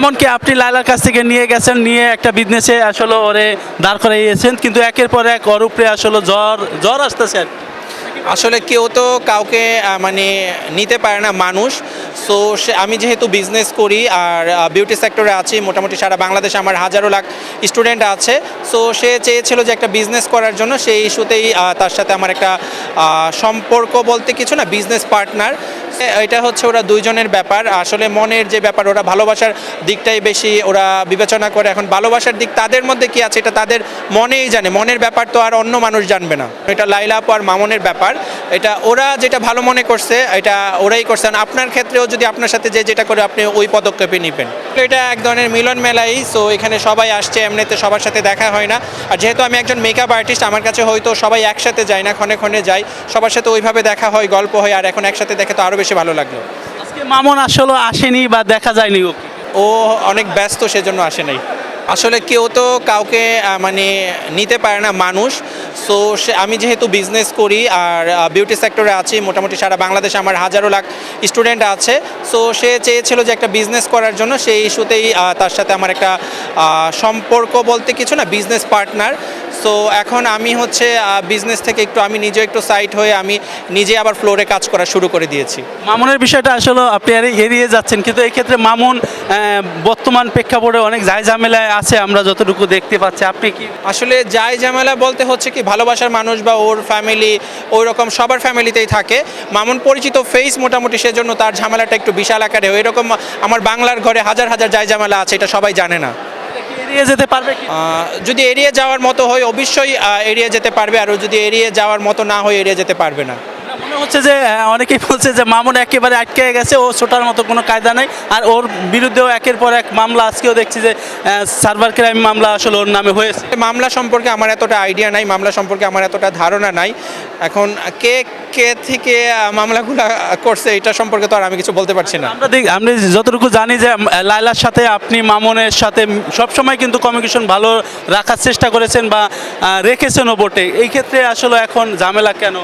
এমনকি আপনি লাইলার কাছ থেকে নিয়ে গেছেন, নিয়ে একটা বিজনেসে আসলে ওরে দাঁড় করাইয়েছেন কিন্তু একের পর এক ওর উপরে আসলে জ্বর জ্বর আসতেছে আসলে কেউ তো কাউকে মানে নিতে পারে না, মানুষ। সো সে, আমি যেহেতু বিজনেস করি আর বিউটি সেক্টরে আছি, মোটামুটি সারা বাংলাদেশে আমার হাজারো লাখ স্টুডেন্ট আছে। সো সে চেয়েছিল যে একটা বিজনেস করার জন্য, সেই ইস্যুতেই তার সাথে আমার একটা সম্পর্ক বলতে কিছু না বিজনেস পার্টনার এটা হচ্ছে ওরা দুইজনের ব্যাপার। আসলে মনের যে ব্যাপার, ওরা ভালোবাসার দিকটাই বেশি ওরা বিবেচনা করে। এখন ভালোবাসার দিক তাদের মধ্যে কি আছে, এটা তাদের মনেই জানে। মনের ব্যাপার তো আর অন্য মানুষ জানবে না। এটা লাইলা আপু আর মামনের ব্যাপার। এটা ওরা যেটা ভালো মনে করছে এটা ওরাই করছে। আপনার ক্ষেত্রেও যদি আপনার সাথে যে যেটা করে আপনি ওই পদক্ষেপে নেবেন। এটা এক ধরনের মিলন মেলাই সো এখানে সবাই আসছে এমনিতে সবার সাথে দেখা হয় না। আর যেহেতু আমি একজন মেকআপ আর্টিস্ট আমার কাছে হয়তো সবাই একসাথে যায় না ক্ষণে ক্ষণে যাই সবার সাথে ওইভাবে দেখা হয় গল্প হয় আর এখন একসাথে দেখে তো আরও বেশি ভালো লাগল। আজকে মামুন আসলে আসেনি বা দেখা যায়নি ওকে ও অনেক ব্যস্ত সেজন্য আসে নাই। আসলে কেউ তো কাউকে মানে নিতে পারে না মানুষ। সো সে, আমি যেহেতু বিজনেস করি আর বিউটি সেক্টরে আছি, মোটামুটি সারা বাংলাদেশে আমার হাজারো লাখ স্টুডেন্ট আছে। সো সে চেয়েছিল যে একটা বিজনেস করার জন্য, সেই ইস্যুতেই তার সাথে আমার একটা সম্পর্ক বলতে কিছু না বিজনেস পার্টনার সো এখন আমি হচ্ছে বিজনেস থেকে একটু আমি নিজে একটু সাইট হয়ে আমি নিজে আবার ফ্লোরে কাজ করা শুরু করে দিয়েছি। মামুনের বিষয়টা আসলে আপনি এড়ি- এড়িয়ে যাচ্ছেন কিন্তু এই ক্ষেত্রে মামুন বর্তমান প্রেক্ষাপটে অনেক যায় ঝামেলায় আছে আমরা যতটুকু দেখতে পাচ্ছি। আপনি কি আসলে যাই ঝামেলা বলতে হচ্ছে কি ভালোবাসার মানুষ বা ওর ফ্যামিলি ওই রকম সবার ফ্যামিলিতেই থাকে। মামুন পরিচিত ফেস মোটামুটি সেজন্য তার ঝামেলাটা একটু বিশাল আকারে। ওই রকম আমার বাংলার ঘরে হাজার হাজার যাই ঝামেলা আছে এটা সবাই জানে না। এড়িয়ে যেতে পারবে যদি এড়িয়ে যাওয়ার মতো হয়, অবশ্যই এড়িয়ে যেতে পারবে। আর যদি এড়িয়ে যাওয়ার মতো না হয়, এড়িয়ে যেতে পারবে না। মনে হচ্ছে যে অনেকেই বলছে যে মামুন একেবারে আটকে গেছে ও ছোটার মতো কোনো কায়দা নাই। আর ওর বিরুদ্ধেও একের পর এক মামলা আজকেও দেখছি যে সার্ভার ক্রাইম মামলা আসলে ওর নামে হয়েছে। মামলা সম্পর্কে আমার এতটা আইডিয়া নাই মামলা সম্পর্কে আমার এতটা ধারণা নাই। এখন কে কে থেকে মামলাগুলো করছে এটা সম্পর্কে তো আর আমি কিছু বলতে পারছি না। আমরা দেখ আমরা যতটুকু জানি যে লাইলার সাথে আপনি মামুনের সাথে সবসময় কিন্তু কমিউনিকেশন ভালো রাখার চেষ্টা করেছেন বা আহ, রেখেছেনও বটে। এই ক্ষেত্রে আসলে এখন ঝামেলা কেন?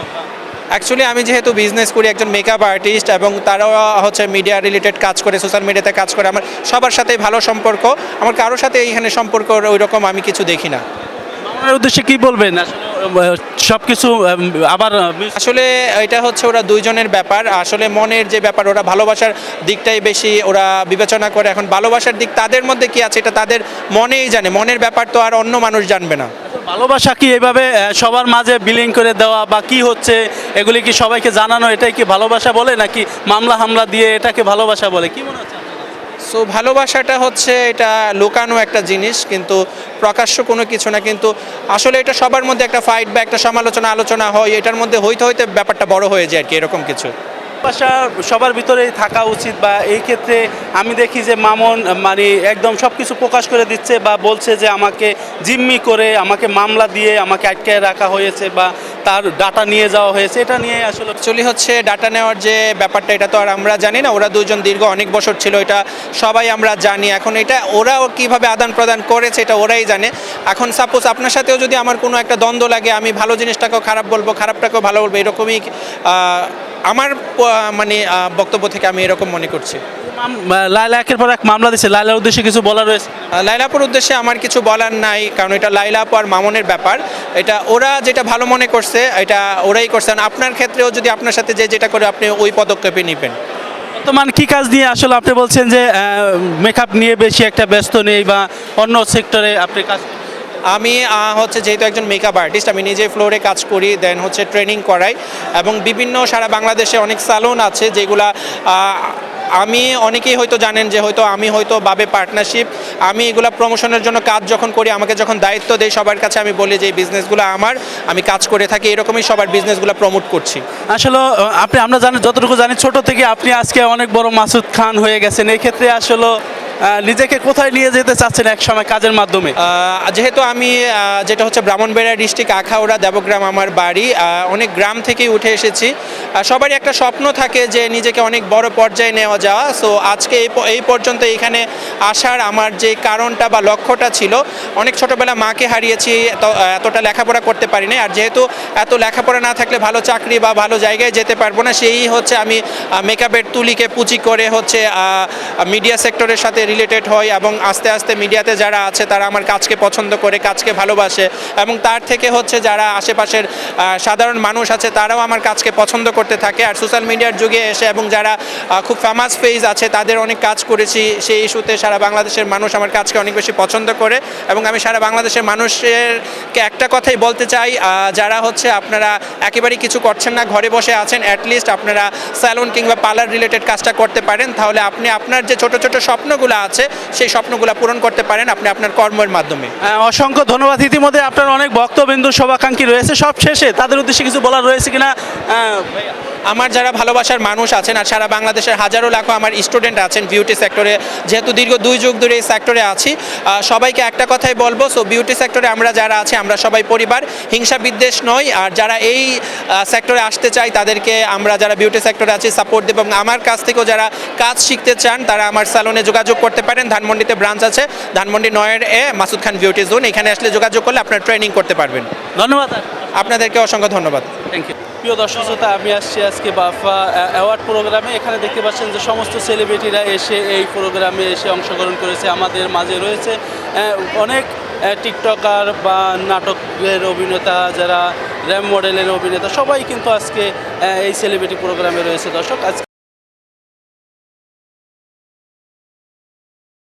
অ্যাকচুয়ালি আমি যেহেতু বিজনেস করি একজন মেকআপ আর্টিস্ট এবং তারাও হচ্ছে মিডিয়া রিলেটেড কাজ করে সোশ্যাল মিডিয়াতে কাজ করে আমার সবার সাথেই ভালো সম্পর্ক। আমার কারোর সাথে এইখানে সম্পর্ক ওই রকম আমি কিছু দেখি না। মামুনের উদ্দেশ্যে কি বলবেন? সব কিছু আবার আসলে এটা হচ্ছে ওরা দুইজনের ব্যাপার। আসলে মনের যে ব্যাপার ওরা ভালোবাসার দিকটাই বেশি ওরা বিবেচনা করে। এখন ভালোবাসার দিক তাদের মধ্যে কি আছে এটা তাদের মনেই জানে। মনের ব্যাপার তো আর অন্য মানুষ জানবে না। ভালোবাসা কি এভাবে সবার মাঝে বিলিং করে দেওয়া বা কি হচ্ছে? এগুলি কি সবাইকে জানানো এটাই কি ভালোবাসা বলে, নাকি মামলা হামলা দিয়ে এটাকে ভালোবাসা বলে? কি মনে হচ্ছে সো ভালোবাসাটা হচ্ছে এটা লুকানো একটা জিনিস, কিন্তু প্রকাশ্য কোনো কিছু না, কিন্তু আসলে এটা সবার মধ্যে একটা ফাইট বা একটা সমালোচনা আলোচনা হয়, এটার মধ্যে হইতে হইতে ব্যাপারটা বড় হয়ে যায় আর কি, এরকম কিছু। ভালোবাসা সবার ভিতরেই থাকা উচিত বা এই ক্ষেত্রে আমি দেখি যে মামুন মানে একদম সব কিছু প্রকাশ করে দিচ্ছে বা বলছে যে আমাকে জিম্মি করে, আমাকে মামলা দিয়ে আমাকে আটকে রাখা হয়েছে বা তার ডাটা নিয়ে যাওয়া হয়েছে। এটা নিয়ে আসলে অ্যাকচুয়ালি হচ্ছে ডাটা নেওয়ার যে ব্যাপারটা, এটা তো আর আমরা জানি না। ওরা দুজন দীর্ঘ অনেক বছর ছিল, এটা সবাই আমরা জানি। এখন এটা ওরাও কীভাবে আদান প্রদান করেছে, এটা ওরাই জানে। এখন সাপোজ আপনার সাথেও যদি আমার কোনো একটা দ্বন্দ্ব লাগে, আমি ভালো জিনিসটাকেও খারাপ বলব, খারাপটাকেও ভালো বলব, এরকমই আমার মানে বক্তব্য থেকে আমি এরকম মনে করছি। লায়লা একের পর এক মামলা দিচ্ছে লায়লার উদ্দেশ্যে কিছু বলা রয়েছে? লাইলাপুর উদ্দেশ্যে আমার কিছু বলার নাই কারণ এটা লাইলাপু আর মামনের ব্যাপার। এটা ওরা যেটা ভালো মনে করছে এটা ওরাই করছে। আপনার ক্ষেত্রেও যদি আপনার সাথে যে যেটা করে আপনি ওই পদক্ষেপে নেবেন। বর্তমান কি কাজ নিয়ে আসলে আপনি বলছেন যে মেকআপ নিয়ে বেশি একটা ব্যস্ত নেই বা অন্য সেক্টরে আপনি কাজ আমি হচ্ছে যেহেতু একজন মেকআপ আর্টিস্ট আমি নিজে ফ্লোরে কাজ করি দেন হচ্ছে ট্রেনিং করাই। এবং বিভিন্ন সারা বাংলাদেশে অনেক সালুন আছে যেগুলা আমি, অনেকেই হয়তো জানেন যে হয়তো আমি হয়তো বাবে পার্টনারশিপ আমি এগুলা প্রমোশনের জন্য কাজ যখন করি, আমাকে যখন দায়িত্ব দেয়, সবার কাছে আমি বলি যে এই বিজনেসগুলো আমার, আমি কাজ করে থাকি, এরকমই সবার বিজনেসগুলো প্রমোট করছি। আসলে আপনি, আমরা জানি, যতটুকু জানি, ছোট থেকে আপনি আজকে অনেক বড় মাসুদ খান হয়ে গেছেন। এই ক্ষেত্রে আসলে নিজেকে কোথায় নিয়ে যেতে চাচ্ছেন এক সময় কাজের মাধ্যমে? যেহেতু আমি যেটা হচ্ছে ব্রাহ্মণবেড়া ডিস্ট্রিক্ট আখাউড়া দেবগ্রাম আমার বাড়ি অনেক গ্রাম থেকেই উঠে এসেছি। সবারই একটা স্বপ্ন থাকে যে নিজেকে অনেক বড় পর্যায়ে নেওয়া যাওয়া। সো আজকে এই এই পর্যন্ত এখানে আসার আমার যে কারণটা বা লক্ষ্যটা ছিল, অনেক ছোটোবেলা মাকে হারিয়েছি এত- এতটা লেখাপড়া করতে পারিনি। আর যেহেতু এত লেখাপড়া না থাকলে ভালো চাকরি বা ভালো জায়গায় যেতে পারব না, সেই হচ্ছে আমি মেকআপের তুলিকে পুঁজি করে হচ্ছে মিডিয়া সেক্টরের সাথে রিলেটেড হই এবং আস্তে আস্তে মিডিয়াতে যারা আছে, তারা আমার কাজকে পছন্দ করে, কাজকে ভালোবাসে এবং তার থেকে হচ্ছে যারা আশেপাশের সাধারণ মানুষ আছে, তারাও আমার কাজকে পছন্দ করতে থাকে। আর সোশ্যাল মিডিয়ার যুগে এসে এবং যারা খুব ফেমাস ফেজ আছে, তাদের অনেক কাজ করেছি। সেই ইস্যুতে সারা বাংলাদেশের মানুষ আমার কাজকে অনেক বেশি পছন্দ করে এবং আমি সারা বাংলাদেশের মানুষেরকে একটা কথাই বলতে চাই যারা হচ্ছে আপনারা একেবারেই কিছু করছেন না, ঘরে বসে আছেন অ্যাটলিস্ট আপনারা স্যালুন কিংবা পার্লার রিলেটেড কাজটা করতে পারেন। তাহলে আপনি আপনার যে ছোট ছোট স্বপ্নগুলো আছে সেই স্বপ্নগুলো পূরণ করতে পারেন আপনি আপনার কর্মের মাধ্যমে। হ্যাঁ, অসংখ্য ধন্যবাদ। ইতিমধ্যে আপনার অনেক ভক্তবিন্দু শুভাকাঙ্ক্ষী রয়েছে। সব শেষে তাদের উদ্দেশ্যে কিছু বলার রয়েছে কিনা? হ্যাঁ। আমার যারা ভালোবাসার মানুষ আছেন আর সারা বাংলাদেশের হাজারো লাখো আমার স্টুডেন্ট আছেন বিউটি সেক্টরে যেহেতু দীর্ঘ দুই যুগ ধরে এই সেক্টরে আছি সবাইকে একটা কথাই বলব সো বিউটি সেক্টরে আমরা যারা আছি আমরা সবাই পরিবার হিংসা বিদ্বেষ নয় আর যারা এই সেক্টরে আসতে চাই তাদেরকে আমরা যারা বিউটি সেক্টরে আছি সাপোর্ট দেবো এবং আমার কাছ থেকেও যারা কাজ শিখতে চান তারা আমার স্যালনে যোগাযোগ করতে পারেন ধানমন্ডিতে ব্রাঞ্চ আছে ধানমন্ডি নয়ের A Masud Khan beauty zone এখানে আসলে যোগাযোগ করলে আপনার ট্রেনিং করতে পারবেন। ধন্যবাদ। আপনাদেরকে অসংখ্য ধন্যবাদ। থ্যাংক ইউ প্রিয় দর্শক শ্রোতা, আমি আসছি আজকে বাফা অ্যাওয়ার্ড প্রোগ্রামে। এখানে দেখতে পাচ্ছেন যে সমস্ত সেলিব্রিটিরা এসে এই প্রোগ্রামে এসে অংশগ্রহণ করেছে। আমাদের মাঝে রয়েছে অনেক টিকটকার বা নাটকের অভিনেতা, যারা র্যাম মডেলের অভিনেতা, সবাই কিন্তু আজকে এই সেলিব্রিটি প্রোগ্রামে রয়েছে। দর্শক, আজকে